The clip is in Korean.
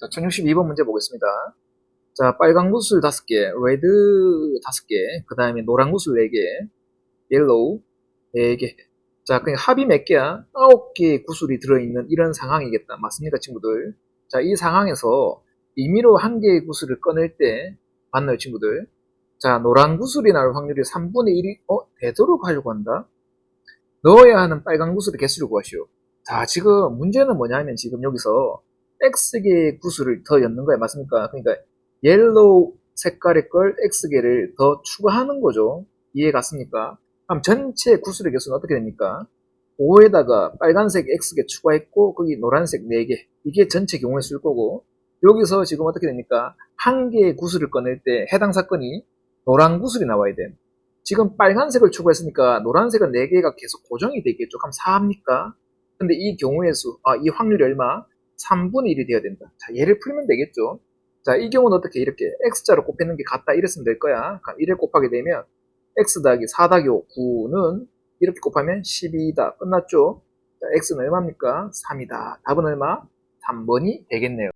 자, 1062번 문제 보겠습니다. 자, 빨간 구슬 5개, 레드 5개, 그 다음에 노란 구슬 4개, 옐로우 4개. 자, 그냥 합이 몇 개야? 9개의 구슬이 들어있는 이런 상황이겠다. 맞습니까, 친구들? 자, 이 상황에서 임의로 한 개의 구슬을 꺼낼 때, 맞나요, 친구들? 자, 노란 구슬이 나올 확률이 3분의 1이, 어, 되도록 하려고 한다? 넣어야 하는 빨간 구슬의 개수를 구하시오. 자, 지금 문제는 뭐냐면 지금 여기서 X개의 구슬을 더 엮는 거야. 맞습니까? 그러니까 옐로우 색깔의 걸 X개를 더 추가하는 거죠. 이해 갔습니까? 그럼 전체 구슬의 개수는 어떻게 됩니까? 5에다가 빨간색 X개 추가했고 거기 노란색 4개 이게 전체 경우의 수일 거고 여기서 지금 어떻게 됩니까? 한 개의 구슬을 꺼낼 때 해당 사건이 노란 구슬이 나와야 돼. 지금 빨간색을 추가했으니까 노란색은 4개가 계속 고정이 되겠죠. 그럼 4합니까? 근데 이 경우의 수, 아, 이 확률이 얼마? 3분의 1이 되어야 된다. 자, 얘를 풀면 되겠죠. 자, 이 경우는 어떻게 이렇게 x자로 곱했는 게 같다 이랬으면 될 거야. 그럼 1을 곱하게 되면 x 더하기 4 더하기 5, 9는 이렇게 곱하면 12다. 끝났죠? 자, x는 얼마입니까? 3이다. 답은 얼마? 3번이 되겠네요.